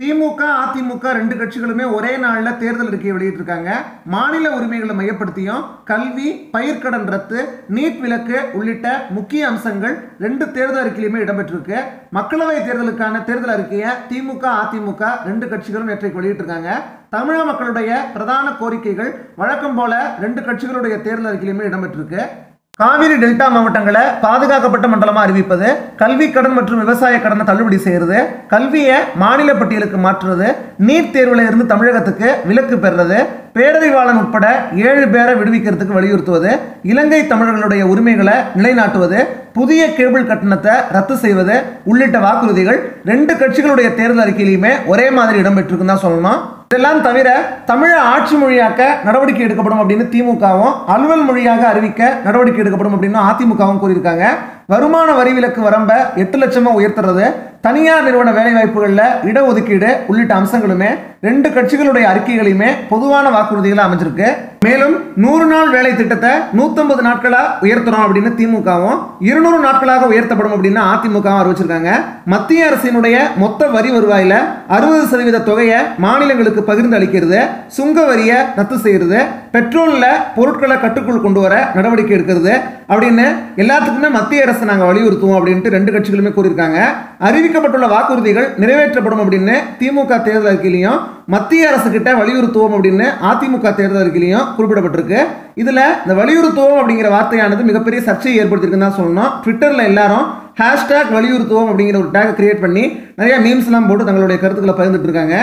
திமுக அதிமுக ரெண்டு கட்சிகளுமே ஒரே நாளில் தேர்தல் அறிக்கையை வெளியிட்டிருக்காங்க. மாநில உரிமைகளை மையப்படுத்தியும் கல்வி பயிர்க்கடன் ரத்து நீட் விலக்கு உள்ளிட்ட முக்கிய அம்சங்கள் ரெண்டு தேர்தல் அறிக்கையிலுமே இடம்பெற்றிருக்கு. மக்களவை தேர்தலுக்கான தேர்தல் அறிக்கையை திமுக அதிமுக ரெண்டு கட்சிகளும் நேற்றைக்கு வெளியிட்டிருக்காங்க. தமிழக மக்களுடைய பிரதான கோரிக்கைகள் வழக்கம் போல ரெண்டு கட்சிகளுடைய தேர்தல் அறிக்கையிலுமே இடம்பெற்றிருக்கு. காவிரி டெல்டா மாவட்டங்களை பாதுகாக்கப்பட்ட மண்டலமா அறிவிப்பது கல்வி கடன் மற்றும் விவசாய கடனை தள்ளுபடி செய்யறது கல்வியை மாநில பட்டியலுக்கு மாற்றுறது நீட் தேர்வுல இருந்து தமிழகத்துக்கு விலக்கு பெறுறது பேரறிவாளன் உட்பட ஏழு பேரை விடுவிக்கிறதுக்கு வலியுறுத்துவது இலங்கை தமிழர்களுடைய உரிமைகளை நிலைநாட்டுவது புதிய கேபிள் கட்டணத்தை ரத்து செய்வது உள்ளிட்ட வாக்குறுதிகள் ரெண்டு கட்சிகளுடைய தேர்தல் அறிக்கையிலுமே ஒரே மாதிரி இடம்பெற்றிருக்குன்னு தான் சொல்லணும். இதெல்லாம் தவிர தமிழ ஆட்சி மொழியாக்க நடவடிக்கை எடுக்கப்படும் அப்படின்னு திமுகவும் அலுவல் மொழியாக அறிவிக்க நடவடிக்கை எடுக்கப்படும் அப்படின்னு அதிமுகவும் கூறியிருக்காங்க. வருமான வரி விலக்கு வரம்ப எட்டு லட்சமா உயர்த்துறது. தனியார் நிறுவன வேலைவாய்ப்புகளில் இடஒதுக்கீடு உள்ளிட்ட அம்சங்களுமே ரெண்டு கட்சிகளுடைய அறிக்கைகளையுமே பொதுவான வாக்குறுதிகளாக அமைஞ்சிருக்கு. மேலும் நூறு நாள் வேலை திட்டத்தை நூத்தம்பது நாட்களாக உயர்த்துறோம் அப்படின்னு திமுகவும் இருநூறு நாட்களாக உயர்த்தப்படும் அப்படின்னு அதிமுகவும் அறிவிச்சிருக்காங்க. மத்திய அரசினுடைய மொத்த வரி வருவாயில அறுபது சதவீத தொகையை மாநிலங்களுக்கு பகிர்ந்து அளிக்கிறது சுங்க வரியை ரத்து செய்யறது பெட்ரோல்ல பொருட்களை கட்டுக்குள் கொண்டு வர நடவடிக்கை எடுக்கிறது அப்படின்னு எல்லாத்துக்குமே மத்திய அரசு நாங்கள் வலியுறுத்துவோம் அப்படின்ட்டு ரெண்டு கட்சிகளுமே கூறியிருக்காங்க. அறிவிக்கப்பட்டுள்ள வாக்குறுதிகள் நிறைவேற்றப்படும் அப்படின்னு திமுக தேர்தல் அறிக்கையிலையும் மத்திய அரசு கிட்ட வலியுறுத்துவோம் அப்படின்னு அதிமுக தேர்தல் அறிக்கையிலையும் குறிப்பிடப்பட்டிருக்கு. இதுல இந்த வலியுறுத்துவோம் அப்படிங்கிற வார்த்தையானது மிகப்பெரிய சர்ச்சையை ஏற்படுத்தியிருக்குன்னு தான் சொல்லணும். ட்விட்டர்ல எல்லாரும் ஹேஷ்டேக் வலியுறுத்துவோம் அப்படிங்கிற ஒரு டேக் கிரியேட் பண்ணி நிறைய மீம்ஸ் எல்லாம் போட்டு தங்களுடைய கருத்துக்களை பகிர்ந்துட்டு இருக்காங்க.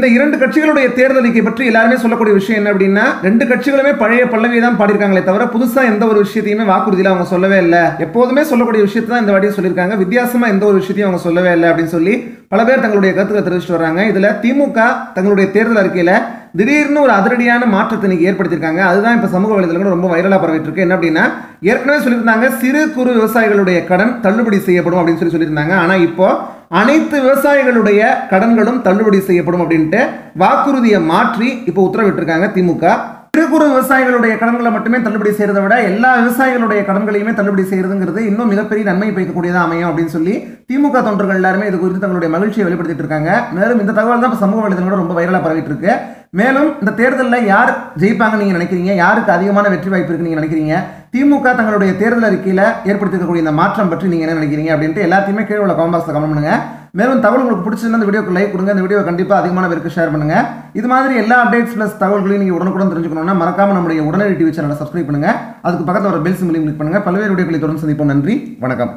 இந்த இரண்டு கட்சிகளுடைய தேர்தல் பற்றி எல்லாருமே சொல்லக்கூடிய விஷயம் என்ன அப்படின்னா ரெண்டு கட்சிகளுமே பழைய பல்லவியை தான் பாடியிருக்காங்களே தவிர புதுசா எந்த ஒரு விஷயத்தையுமே வாக்குறுதியில அவங்க சொல்லவே இல்லை. எப்போதுமே சொல்லக்கூடிய விஷயத்தை தான் இந்த வாட்டியும் சொல்லியிருக்காங்க. வித்தியாசமா எந்த ஒரு விஷயத்தையும் அவங்க சொல்லவே இல்லை அப்படின்னு சொல்லி பல பேர் தங்களுடைய கருத்துக்களை தெரிவிச்சுட்டு வராங்க இதுல திமுக தங்களுடைய தேர்தல் அறிக்கையில திடீர்னு ஒரு அதிரடியான மாற்றத்தை இன்னைக்கு ஏற்படுத்தியிருக்காங்க. அதுதான் இப்போ சமூக வலைதளங்கள் ரொம்ப வைரலாக பரவிட்டு இருக்கு என்ன அப்படின்னா ஏற்கனவே சொல்லியிருந்தாங்க சிறு குறு விவசாயிகளுடைய கடன் தள்ளுபடி செய்யப்படும் அப்படின்னு சொல்லி சொல்லியிருந்தாங்க. ஆனால் இப்போ அனைத்து விவசாயிகளுடைய கடன்களும் தள்ளுபடி செய்யப்படும் அப்படின்ட்டு வாக்குறுதியை மாற்றி இப்போ உத்தரவிட்டிருக்காங்க திமுக. சிறு குறு விவசாயிகளுடைய கடன்களை மட்டுமே தள்ளுபடி செய்யறதை விட எல்லா விவசாயிகளுடைய கடன்களையுமே தள்ளுபடி செய்யறதுங்கிறது இன்னும் மிகப்பெரிய நன்மை பயக்கக்கூடியதாக அமையும் அப்படின்னு சொல்லி திமுக தொண்டர்கள் எல்லாருமே இது குறித்து தங்களுடைய மகிழ்ச்சியை வெளிப்படுத்திட்டு இருக்காங்க. மேலும் இந்த தகவல் தான் இப்போ சமூக வலைதளங்களோட ரொம்ப வைரலாக பரவிட்டு இருக்கு. மேலும் இந்த தேர்தலில் யார் ஜெயிப்பாங்க நீங்க நினைக்கிறீங்க? யாருக்கு அதிகமான வெற்றி வாய்ப்பு இருக்குன்னு நீங்க நினைக்கிறீங்க? திமுக தங்களுடைய தேர்தல் அறிக்கையில் ஏற்படுத்திருக்கக்கூடிய இந்த மாற்றம் பற்றி நீங்க என்ன நினைக்கிறீங்க? அப்படின்ட்டு எல்லாத்தையுமே கீழே உள்ள கமெண்ட் பாக்ஸ்ல கமெண்ட் பண்ணுங்க. மேலும் தகவல் உங்களுக்கு பிடிச்சிருந்தா இந்த வீடியோக்கு லைக் கொடுங்க. இந்த வீடியோ கண்டிப்பாக அதிகமான பேருக்கு ஷேர் பண்ணுங்க. இது மாதிரி எல்லா அப்டேட்ஸ் பிளஸ் தகவல்களையும் நீங்கள் உடனுக்குடன் தெரிஞ்சுக்கணும்னா மறக்காம நம்முடைய உடனடி டிவி சேனலை சப்ஸ்கிரைப் பண்ணுங்க. அதுக்கு பக்கத்தில் ஒரு பெல் சிம்பிளையும் கிளிக் பண்ணுங்க. பல்வேறு வீடியோக்களை தொடர்ந்து சந்திப்போம். நன்றி. வணக்கம்.